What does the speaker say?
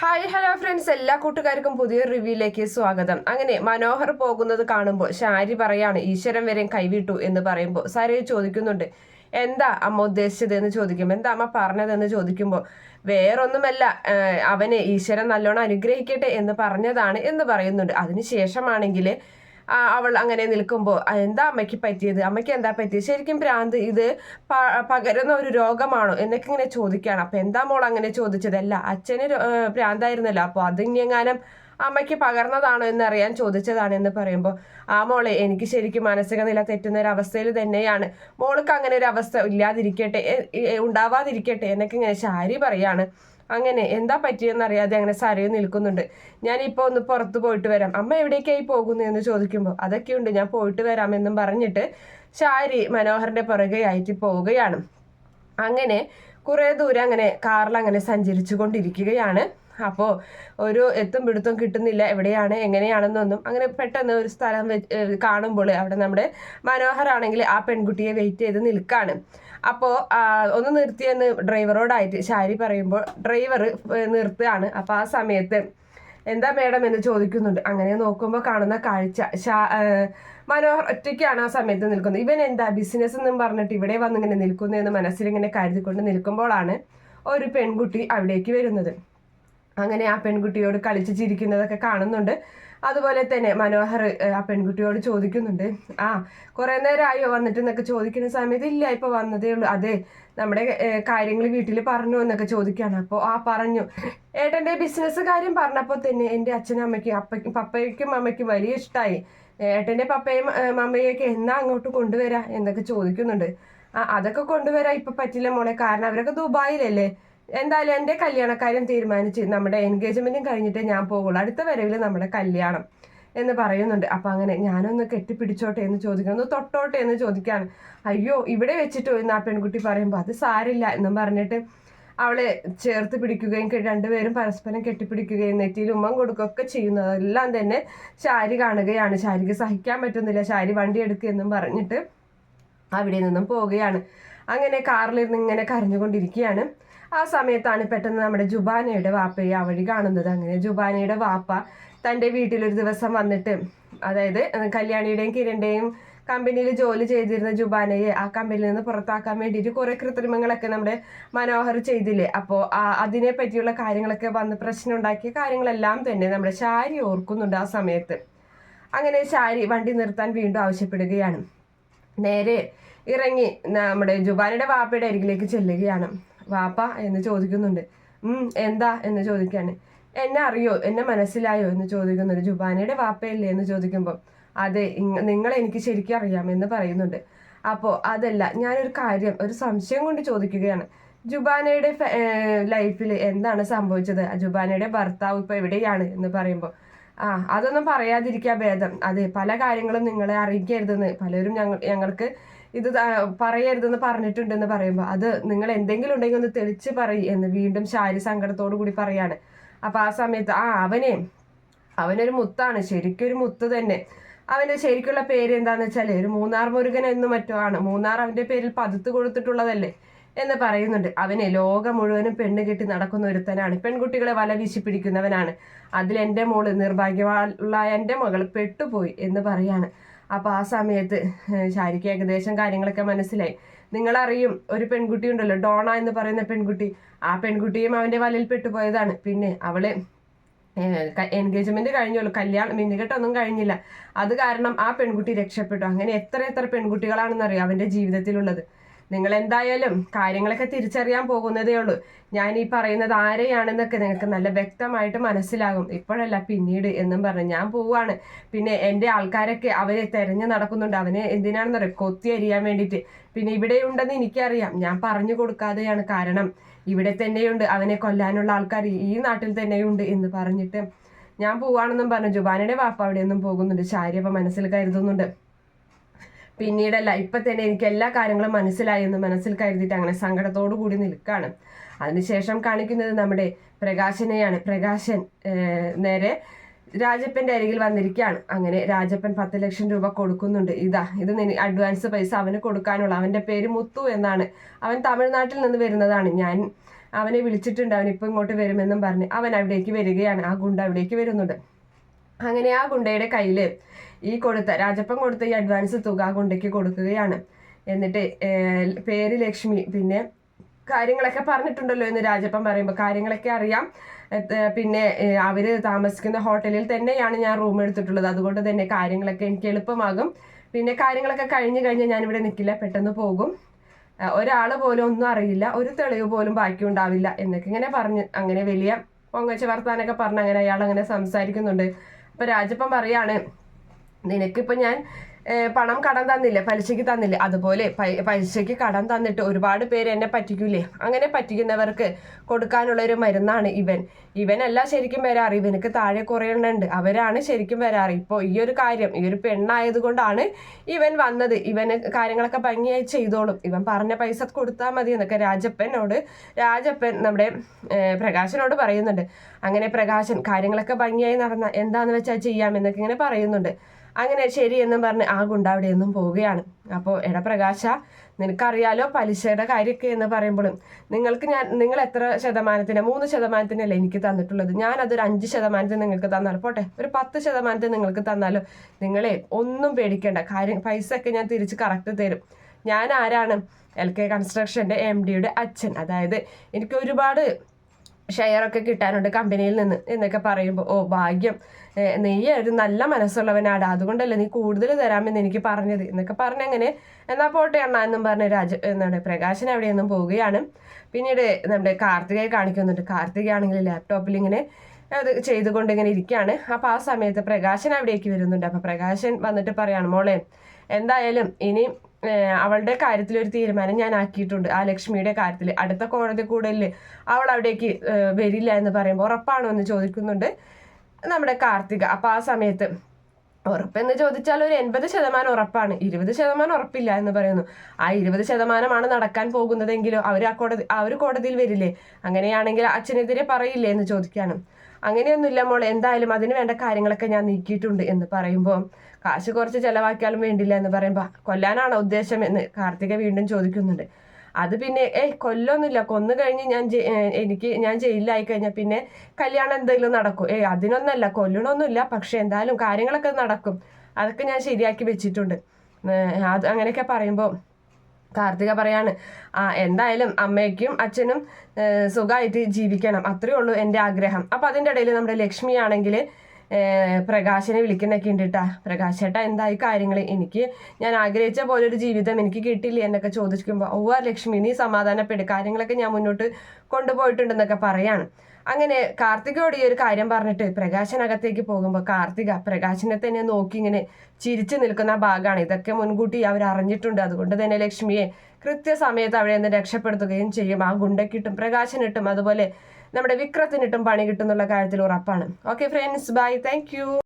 Hi hello friends എല്ലാ കൂട്ടുകാർക്കും പുതിയൊരു റിവ്യൂയിലേക്ക് സ്വാഗതം. അങ്ങനെ മനോഹർ പോകുന്നത് കാണുമ്പോൾ ഷാരി പറയാണ് ഈശ്വരൻ വരെയും കൈവിട്ടു എന്ന് പറയുമ്പോൾ. സാരി ചോദിക്കുന്നുണ്ട് എന്താ അമ്മ ഉദ്ദേശിച്ചത് എന്ന് ചോദിക്കുമ്പോൾ എന്താ അമ്മ പറഞ്ഞതെന്ന് ചോദിക്കുമ്പോൾ വേറൊന്നുമല്ല അവനെ ഈശ്വരൻ നല്ലോണം അനുഗ്രഹിക്കട്ടെ എന്ന് പറഞ്ഞതാണ് എന്ന് പറയുന്നുണ്ട്. അതിനുശേഷമാണെങ്കിൽ അവൾ അങ്ങനെ നിൽക്കുമ്പോൾ എന്താ അമ്മയ്ക്ക് പറ്റിയത്? അമ്മയ്ക്ക് എന്താ പറ്റിയത്? ശരിക്കും ഭ്രാന്ത് ഇത് പകരുന്ന ഒരു രോഗമാണോ എന്നൊക്കെ ഇങ്ങനെ ചോദിക്കുകയാണ്. അപ്പം എന്താ മോൾ അങ്ങനെ ചോദിച്ചതല്ല അച്ഛന് ഭ്രാന്തായിരുന്നല്ലോ. അപ്പോൾ അതിങ്ങെങ്ങാനും അമ്മയ്ക്ക് പകർന്നതാണോ എന്നറിയാൻ ചോദിച്ചതാണ് എന്ന് പറയുമ്പോൾ ആ മോളെ എനിക്ക് ശരിക്കും മാനസിക നില തെറ്റുന്ന ഒരു അവസ്ഥയിൽ തന്നെയാണ്. മോൾക്ക് അങ്ങനെ ഒരു അവസ്ഥ ഇല്ലാതിരിക്കട്ടെ ഉണ്ടാവാതിരിക്കട്ടെ എന്നൊക്കെ ഇങ്ങനെ ശാരി പറയാണ്. അങ്ങനെ എന്താ പറ്റിയെന്ന് അറിയാതെ അങ്ങനെ സരയു നിൽക്കുന്നുണ്ട്. ഞാനിപ്പോൾ ഒന്ന് പുറത്ത് പോയിട്ട് വരാം. അമ്മ എവിടേക്കായി പോകുന്നു എന്ന് ചോദിക്കുമ്പോൾ അതൊക്കെയുണ്ട് ഞാൻ പോയിട്ട് വരാമെന്നും പറഞ്ഞിട്ട് ശാരി മനോഹറിന്റെ പുറകെ ആയിട്ട് പോവുകയാണ്. അങ്ങനെ കുറേ ദൂരം അങ്ങനെ കാറിൽ അങ്ങനെ സഞ്ചരിച്ചു കൊണ്ടിരിക്കുകയാണ് അപ്പോൾ ഒരു എത്തും പിടുത്തം കിട്ടുന്നില്ല. എവിടെയാണ് എങ്ങനെയാണെന്നൊന്നും. അങ്ങനെ പെട്ടെന്ന് ഒരു സ്ഥലം കാണുമ്പോൾ അവിടെ നമ്മുടെ മനോഹരാണെങ്കിൽ ആ പെൺകുട്ടിയെ വെയിറ്റ് ചെയ്ത് നിൽക്കാണ്. അപ്പോൾ ഒന്ന് നിർത്തിയെന്ന് ഡ്രൈവറോടായിട്ട് ശാരി പറയുമ്പോൾ ഡ്രൈവർ നിർത്തുകയാണ്. അപ്പോൾ ആ സമയത്ത് എന്താ മേഡം എന്ന് ചോദിക്കുന്നുണ്ട്. അങ്ങനെ നോക്കുമ്പോൾ കാണുന്ന കാഴ്ച. മനോഹർ ഒറ്റയ്ക്കാണ് ആ സമയത്ത് നിൽക്കുന്നത്. ഇവൻ എന്താ ബിസിനസ് എന്നും പറഞ്ഞിട്ട് ഇവിടെ വന്നിങ്ങനെ നിൽക്കുന്നു എന്ന് മനസ്സിലിങ്ങനെ കരുതിക്കൊണ്ട് നിൽക്കുമ്പോഴാണ് ഒരു പെൺകുട്ടി അവിടേക്ക് വരുന്നത്. അങ്ങനെ ആ പെൺകുട്ടിയോട് കളിച്ച് ചിരിക്കുന്നതൊക്കെ കാണുന്നുണ്ട്. അതുപോലെ തന്നെ മനോഹർ ആ പെൺകുട്ടിയോട് ചോദിക്കുന്നുണ്ട്. ആ കുറേ നേരമായോ വന്നിട്ട്? എന്നൊക്കെ ചോദിക്കുന്ന സമയത്ത് ഇല്ല ഇപ്പൊ വന്നതേ ഉള്ളൂ. അതെ നമ്മുടെ കാര്യങ്ങൾ വീട്ടിൽ പറഞ്ഞു എന്നൊക്കെ ചോദിക്കുകയാണ്. അപ്പോൾ ആ പറഞ്ഞു. ഏട്ടന്റെ ബിസിനസ് കാര്യം പറഞ്ഞപ്പോൾ തന്നെ എന്റെ അച്ഛനും അമ്മയ്ക്കും അപ്പയ്ക്കും പപ്പയ്ക്കും അമ്മയ്ക്കും വലിയ ഇഷ്ടമായി ഏട്ടന്റെ പപ്പയും മമ്മയൊക്കെ എന്നാ അങ്ങോട്ട് കൊണ്ടുവരാ? എന്നൊക്കെ ചോദിക്കുന്നുണ്ട്. ആ അതൊക്കെ കൊണ്ടുവരാ ഇപ്പൊ പറ്റില്ല മോളെ. കാരണം അവരൊക്കെ ദുബായിലല്ലേ? എന്തായാലും എന്റെ കല്യാണക്കാര്യം തീരുമാനിച്ച് നമ്മുടെ എൻഗേജ്മെന്റും കഴിഞ്ഞിട്ട് ഞാൻ പോകുള്ളൂ അടുത്ത വരവിൽ നമ്മുടെ കല്യാണം എന്ന് പറയുന്നുണ്ട്. അപ്പൊ അങ്ങനെ ഞാനൊന്ന് കെട്ടിപ്പിടിച്ചോട്ടെ എന്ന് ചോദിക്കുന്നു ഒന്ന് തൊട്ടോട്ടെ എന്ന് ചോദിക്കാണ്. അയ്യോ ഇവിടെ വെച്ചിട്ട് എന്ന് ആ പെൺകുട്ടി പറയുമ്പോൾ അത് സാരില്ല എന്നും പറഞ്ഞിട്ട് അവളെ ചേർത്ത് പിടിക്കുകയും രണ്ടുപേരും പരസ്പരം കെട്ടിപ്പിടിക്കുകയും നെറ്റിയിൽ ഉമ്മം കൊടുക്കുകയൊക്കെ ചെയ്യുന്നതെല്ലാം തന്നെ ശാരി കാണുകയാണ്. ശാരിക്ക് സഹിക്കാൻ പറ്റുന്നില്ല. ശാരി വണ്ടി എടുക്കുക എന്നും പറഞ്ഞിട്ട് അവിടെ നിന്നും പോവുകയാണ്. അങ്ങനെ കാറിലിരുന്ന് ഇങ്ങനെ കരഞ്ഞുകൊണ്ടിരിക്കുകയാണ്. ആ സമയത്താണ് പെട്ടെന്ന് നമ്മുടെ ജുബാനയുടെ വാപ്പയെ ആ വഴി കാണുന്നത്. അങ്ങനെ ജുബാനയുടെ വാപ്പ തന്റെ വീട്ടിലൊരു ദിവസം വന്നിട്ട് അതായത് കല്യാണിയുടെയും കിരണിന്റെയും കമ്പനിയിൽ ജോലി ചെയ്തിരുന്ന ജുബാനയെ ആ കമ്പനിയിൽ നിന്ന് പുറത്താക്കാൻ വേണ്ടിയിട്ട് കുറേ കൃത്രിമങ്ങളൊക്കെ നമ്മുടെ മനോഹർ ചെയ്തില്ലേ? അപ്പോൾ അതിനെ പറ്റിയുള്ള കാര്യങ്ങളൊക്കെ വന്ന് പ്രശ്നം ഉണ്ടാക്കിയ കാര്യങ്ങളെല്ലാം തന്നെ നമ്മുടെ ശാരി ഓർക്കുന്നുണ്ട് ആ സമയത്ത്. അങ്ങനെ ശാരി വണ്ടി നിർത്താൻ വീണ്ടും ആവശ്യപ്പെടുകയാണ്. നേരെ ഇറങ്ങി നമ്മുടെ ജുബാനയുടെ വാപ്പയുടെ അരികിലേക്ക് ചെല്ലുകയാണ്. വാപ്പ എന്ന് ചോദിക്കുന്നുണ്ട്. എന്താ എന്ന് ചോദിക്കാണ്. എന്നെ അറിയോ? എന്നെ മനസ്സിലായോ? എന്ന് ചോദിക്കുന്നുണ്ട്. ജുബാനയുടെ വാപ്പയല്ലേ എന്ന് ചോദിക്കുമ്പോൾ അതെ നിങ്ങളെ എനിക്ക് ശരിക്കും അറിയാം എന്ന് പറയുന്നുണ്ട്. അപ്പോൾ അതല്ല ഞാനൊരു കാര്യം ഒരു സംശയം കൊണ്ട് ചോദിക്കുകയാണ്. ജുബാനയുടെ ലൈഫിൽ എന്താണ് സംഭവിച്ചത്? ജുബാനയുടെ ഭർത്താവ് ഇപ്പോൾ എവിടെയാണ് എന്ന് പറയുമ്പോൾ ആ അതൊന്നും പറയാതിരിക്കുക ഭേദം. അതെ പല കാര്യങ്ങളും നിങ്ങളെ അറിയിക്കരുതെന്ന് പലരും ഞങ്ങൾ ഞങ്ങൾക്ക് ഇത് പറയരുതെന്ന് പറഞ്ഞിട്ടുണ്ടെന്ന് പറയുമ്പോൾ അത് നിങ്ങൾ എന്തെങ്കിലും ഉണ്ടെങ്കിൽ ഒന്ന് തെളിച്ച് പറയ് എന്ന് വീണ്ടും ശാരി സങ്കടത്തോടു കൂടി പറയാണ്. അപ്പൊ ആ സമയത്ത് ആ അവനെ അവനൊരു മുത്താണ് ശരിക്കും ഒരു മുത്ത് തന്നെ. അവന്റെ ശരിക്കുള്ള പേര് എന്താന്ന് വെച്ചാൽ ഒരു മൂന്നാർ മുരുകൻ എന്ന് മറ്റോ ആണ്. മൂന്നാർ അവന്റെ പേരിൽ പതുത്ത് കൊടുത്തിട്ടുള്ളതല്ലേ? എന്ന് പറയുന്നുണ്ട്. അവനെ ലോകം മുഴുവനും പെണ്ണ് കെട്ടി നടക്കുന്ന ഒരുത്തനാണ്. പെൺകുട്ടികളെ വല വീശി പിടിക്കുന്നവനാണ്. അതിൽ എന്റെ മോൾ നിർഭാഗ്യമുള്ള എന്റെ മകൾ പെട്ടുപോയി എന്ന് പറയാണ്. അപ്പൊ ആ സമയത്ത് ശാരിക്ക് ഏകദേശം കാര്യങ്ങളൊക്കെ മനസ്സിലായി. നിങ്ങളറിയും ഒരു പെൺകുട്ടി ഉണ്ടല്ലോ ഡോണ എന്ന് പറയുന്ന പെൺകുട്ടി. ആ പെൺകുട്ടിയും അവന്റെ വലയിൽ പെട്ടുപോയതാണ്. പിന്നെ അവൾ എൻഗേജ്മെന്റ് കഴിഞ്ഞുള്ളൂ കല്യാണം മിന്നുകെട്ടൊന്നും കഴിഞ്ഞില്ല. അത് കാരണം ആ പെൺകുട്ടി രക്ഷപ്പെട്ടു. അങ്ങനെ എത്ര എത്ര പെൺകുട്ടികളാണെന്നറിയാം അവന്റെ ജീവിതത്തിലുള്ളത്. നിങ്ങൾ എന്തായാലും കാര്യങ്ങളൊക്കെ തിരിച്ചറിയാൻ പോകുന്നതേ ഉള്ളൂ. ഞാൻ ഈ പറയുന്നത് ആരെയാണെന്നൊക്കെ നിങ്ങൾക്ക് നല്ല വ്യക്തമായിട്ട് മനസ്സിലാകും. ഇപ്പോഴല്ല പിന്നീട് എന്നും പറഞ്ഞു ഞാൻ പോവാണ്. പിന്നെ എന്റെ ആൾക്കാരൊക്കെ അവരെ തെരഞ്ഞു നടക്കുന്നുണ്ട്. അവനെ എന്തിനാണെന്നറിയാം കൊത്തി അരിയാൻ വേണ്ടിയിട്ട്. പിന്നെ ഇവിടെ ഉണ്ടെന്ന് എനിക്കറിയാം. ഞാൻ പറഞ്ഞു കൊടുക്കാതെയാണ് കാരണം ഇവിടെ തന്നെയുണ്ട്. അവനെ കൊല്ലാനുള്ള ആൾക്കാർ ഈ നാട്ടിൽ തന്നെയുണ്ട് എന്ന് പറഞ്ഞിട്ട് ഞാൻ പോവാണെന്നും പറഞ്ഞു. ജുബാനയുടെ വാപ്പ അവിടെയൊന്നും പോകുന്നുണ്ട്. ശാരി അപ്പം മനസ്സിൽ കരുതുന്നുണ്ട്. പിന്നീടല്ല ഇപ്പൊ തന്നെ എനിക്ക് എല്ലാ കാര്യങ്ങളും മനസ്സിലായി എന്ന് മനസ്സിൽ കരുതിയിട്ട് അങ്ങനെ സങ്കടത്തോടു കൂടി നിൽക്കുകയാണ് അതിനുശേഷം കാണിക്കുന്നത് നമ്മുടെ പ്രകാശനെയാണ്. പ്രകാശൻ നേരെ രാജപ്പന്റെ അരികിൽ വന്നിരിക്കുകയാണ്. അങ്ങനെ രാജപ്പൻ പത്ത് ലക്ഷം രൂപ കൊടുക്കുന്നുണ്ട്. ഇതാ ഇത് അഡ്വാൻസ് പൈസ അവന് കൊടുക്കാനുള്ള. അവന്റെ പേര് മുത്തു എന്നാണ്. അവൻ തമിഴ്നാട്ടിൽ നിന്ന് വരുന്നതാണ്. ഞാൻ അവനെ വിളിച്ചിട്ടുണ്ട്. അവൻ ഇപ്പൊ ഇങ്ങോട്ട് വരുമെന്നും പറഞ്ഞ് അവൻ അവിടേക്ക് വരികയാണ്. ആ ഗുണ്ട അവിടേക്ക് വരുന്നുണ്ട്. അങ്ങനെ ആ ഗുണ്ടയുടെ കയ്യിൽ ഈ കൊടുത്ത രാജപ്പൻ കൊടുത്ത ഈ അഡ്വാൻസ് തുക ആ കൊടുക്കുകയാണ്. എന്നിട്ട് പേര് ലക്ഷ്മി പിന്നെ കാര്യങ്ങളൊക്കെ പറഞ്ഞിട്ടുണ്ടല്ലോ എന്ന് രാജപ്പൻ പറയുമ്പോൾ കാര്യങ്ങളൊക്കെ അറിയാം. പിന്നെ അവർ താമസിക്കുന്ന ഹോട്ടലിൽ തന്നെയാണ് ഞാൻ റൂം എടുത്തിട്ടുള്ളത്. അതുകൊണ്ട് തന്നെ കാര്യങ്ങളൊക്കെ എനിക്ക് എളുപ്പമാകും. പിന്നെ കാര്യങ്ങളൊക്കെ കഴിഞ്ഞ് കഴിഞ്ഞ് ഞാനിവിടെ നിൽക്കില്ല പെട്ടെന്ന് പോകും. ഒരാൾ പോലും ഒന്നും അറിയില്ല. ഒരു തെളിവ് പോലും ബാക്കി ഉണ്ടാവില്ല എന്നൊക്കെ ഇങ്ങനെ പറഞ്ഞ് അങ്ങനെ വലിയ പൊങ്ങച്ച വർത്താനൊക്കെ പറഞ്ഞ് അങ്ങനെ അയാൾ അങ്ങനെ സംസാരിക്കുന്നുണ്ട്. അപ്പോൾ രാജപ്പൻ പറയാണ് നിനക്കിപ്പോ ഞാൻ പണം കടം തന്നില്ലേ? പലിശയ്ക്ക് തന്നില്ലേ? അതുപോലെ പലിശയ്ക്ക് കടം തന്നിട്ട് ഒരുപാട് പേര് എന്നെ പറ്റിക്കൂലേ? അങ്ങനെ പറ്റിക്കുന്നവർക്ക് കൊടുക്കാനുള്ള ഒരു മരുന്നാണ് ഇവൻ. ഇവനല്ല ശരിക്കും വരാറ്. ഇവനക്ക് താഴെ കുറേ അവരാണ് ശരിക്കും വരാറ്. ഇപ്പോൾ ഈ ഒരു കാര്യം ഈ ഒരു പെണ്ണായത് കൊണ്ടാണ് ഇവൻ വന്നത്. ഇവന് കാര്യങ്ങളൊക്കെ ഭംഗിയായി ചെയ്തോളും. ഇവൻ പറഞ്ഞ പൈസ കൊടുത്താൽ മതി എന്നൊക്കെ രാജപ്പനോട് രാജപ്പൻ നമ്മുടെ പ്രകാശനോട് പറയുന്നുണ്ട്. അങ്ങനെ പ്രകാശൻ കാര്യങ്ങളൊക്കെ ഭംഗിയായി നടന്ന എന്താന്ന് വെച്ചാൽ ചെയ്യാമെന്നൊക്കെ ഇങ്ങനെ പറയുന്നുണ്ട്. അങ്ങനെ ശരി എന്നും പറഞ്ഞ് ആ ഗുണ്ട അവിടെ നിന്നും പോവുകയാണ്. അപ്പോൾ എടാ പ്രകാശ നിനക്കറിയാലോ പലിശയുടെ കാര്യമൊക്കെ എന്ന് പറയുമ്പോഴും നിങ്ങൾക്ക് ഞാൻ നിങ്ങൾ എത്ര ശതമാനത്തിന് മൂന്ന് ശതമാനത്തിനല്ലേ എനിക്ക് തന്നിട്ടുള്ളത്? ഞാൻ അതൊരു അഞ്ച് ശതമാനത്തിന് നിങ്ങൾക്ക് തന്നാലോ? പോട്ടെ ഒരു പത്ത് ശതമാനത്തിന് നിങ്ങൾക്ക് തന്നാലോ? നിങ്ങളെ ഒന്നും പേടിക്കേണ്ട. കാര്യം പൈസ ഒക്കെ ഞാൻ തിരിച്ച് കറക്റ്റ് തരും. ഞാൻ ആരാണ്? എൽ കെ കൺസ്ട്രക്ഷന്റെ എം ഡിയുടെ അച്ഛൻ. അതായത് എനിക്ക് ഒരുപാട് ഷെയറൊക്കെ കിട്ടാനുണ്ട് കമ്പനിയിൽ നിന്ന് എന്നൊക്കെ പറയുമ്പോൾ ഓ ഭാഗ്യം. നീ ഒരു നല്ല മനസ്സുള്ളവനാടാ. അതുകൊണ്ടല്ലേ നീ കൂടുതൽ തരാമെന്ന് എനിക്ക് പറഞ്ഞത്. എന്നൊക്കെ പറഞ്ഞങ്ങനെ എന്നാ പോട്ടെ അണ്ണ എന്നും പറഞ്ഞ് രാജ എന്താണ് പ്രകാശൻ അവിടെയൊന്നും പോവുകയാണ്. പിന്നീട് നമ്മുടെ കാർത്തികയെ കാണിക്കുന്നുണ്ട്. കാർത്തികയാണെങ്കിൽ ലാപ്ടോപ്പിൽ ഇങ്ങനെ അത് ചെയ്തുകൊണ്ട് ഇങ്ങനെ ഇരിക്കുകയാണ് അപ്പോൾ ആ സമയത്ത് പ്രകാശൻ അവിടേക്ക് വരുന്നുണ്ട്. അപ്പോൾ പ്രകാശൻ വന്നിട്ട് പറയാണ് മോളെ എന്തായാലും ഇനി അവളുടെ കാര്യത്തിൽ ഒരു തീരുമാനം ഞാൻ ആക്കിയിട്ടുണ്ട്. ആ ലക്ഷ്മിയുടെ കാര്യത്തിൽ അടുത്ത കോടതി കൂടലിൽ അവൾ അവിടേക്ക് വരില്ല എന്ന് പറയുമ്പോൾ ഉറപ്പാണോ എന്ന് ചോദിക്കുന്നുണ്ട് നമ്മുടെ കാർത്തിക. അപ്പോൾ ആ സമയത്ത് ഉറപ്പെന്ന് ചോദിച്ചാൽ ഒരു എൺപത് ശതമാനം ഉറപ്പാണ്. ഇരുപത് ശതമാനം ഉറപ്പില്ല എന്ന് പറയുന്നു. ആ ഇരുപത് ശതമാനമാണ് നടക്കാൻ പോകുന്നതെങ്കിലോ? അവർ ആ കോടതി ആ ഒരു കോടതിയിൽ വരില്ലേ? അങ്ങനെയാണെങ്കിൽ അച്ഛനെതിരെ പറയില്ലേ എന്ന് ചോദിക്കാനും അങ്ങനെയൊന്നുമില്ല മോൾ എന്തായാലും അതിന് വേണ്ട കാര്യങ്ങളൊക്കെ ഞാൻ നീക്കിയിട്ടുണ്ട് എന്ന് പറയുമ്പോൾ കാശ് കുറച്ച് ചിലവാക്കിയാലും വേണ്ടില്ല എന്ന് പറയുമ്പോൾ കൊല്ലാനാണോ ഉദ്ദേശം എന്ന് കാർത്തിക വീണ്ടും ചോദിക്കുന്നുണ്ട്. അത് പിന്നെ ഏയ് കൊല്ലൊന്നുമില്ല. കൊന്നു കഴിഞ്ഞ് ഞാൻ എനിക്ക് ഞാൻ ജയിലിലായി കഴിഞ്ഞാൽ പിന്നെ കല്യാണം എന്തെങ്കിലും നടക്കും. ഏയ് അതിനൊന്നല്ല കൊല്ലണമൊന്നുമില്ല പക്ഷെ എന്തായാലും കാര്യങ്ങളൊക്കെ നടക്കും. അതൊക്കെ ഞാൻ ശരിയാക്കി വെച്ചിട്ടുണ്ട്. അത് അങ്ങനെയൊക്കെ പറയുമ്പോൾ കാർത്തിക പറയാണ് ആ എന്തായാലും അമ്മയ്ക്കും അച്ഛനും സുഖമായിട്ട് ജീവിക്കണം. അത്രയേ ഉള്ളൂ എന്റെ ആഗ്രഹം. അപ്പം അതിന്റെ ഇടയിൽ നമ്മുടെ ലക്ഷ്മി ആണെങ്കിൽ പ്രകാശനെ വിളിക്കുന്നൊക്കെ ഉണ്ട് കേട്ടാ പ്രകാശേട്ടാ എന്തായി കാര്യങ്ങൾ എനിക്ക് ഞാൻ ആഗ്രഹിച്ച പോലെ ഒരു ജീവിതം എനിക്ക് കിട്ടില്ല? എന്നൊക്കെ ചോദിക്കുമ്പോൾ ഓ ലക്ഷ്മി നീ സമാധാനപ്പെടും. കാര്യങ്ങളൊക്കെ ഞാൻ മുന്നോട്ട് കൊണ്ടുപോയിട്ടുണ്ടെന്നൊക്കെ പറയാണ്. അങ്ങനെ കാർത്തികയോട് ഈ ഒരു കാര്യം പറഞ്ഞിട്ട് പ്രകാശനകത്തേക്ക് പോകുമ്പോൾ കാർത്തിക പ്രകാശനെ തന്നെ നോക്കി ഇങ്ങനെ ചിരിച്ചു നിൽക്കുന്ന ഭാഗമാണ് ഇതൊക്കെ മുൻകൂട്ടി അവർ അറിഞ്ഞിട്ടുണ്ട്. അതുകൊണ്ട് തന്നെ ലക്ഷ്മിയെ കൃത്യസമയത്ത് അവിടെ നിന്ന് രക്ഷപ്പെടുത്തുകയും ചെയ്യും. ആ ഗുണ്ടക്കിട്ടും പ്രകാശനിട്ടും അതുപോലെ നമ്മുടെ വിക്രത്തിനിട്ടും പണി കിട്ടുന്നുള്ള കാര്യത്തിൽ ഉറപ്പാണ്. Okay friends bye thank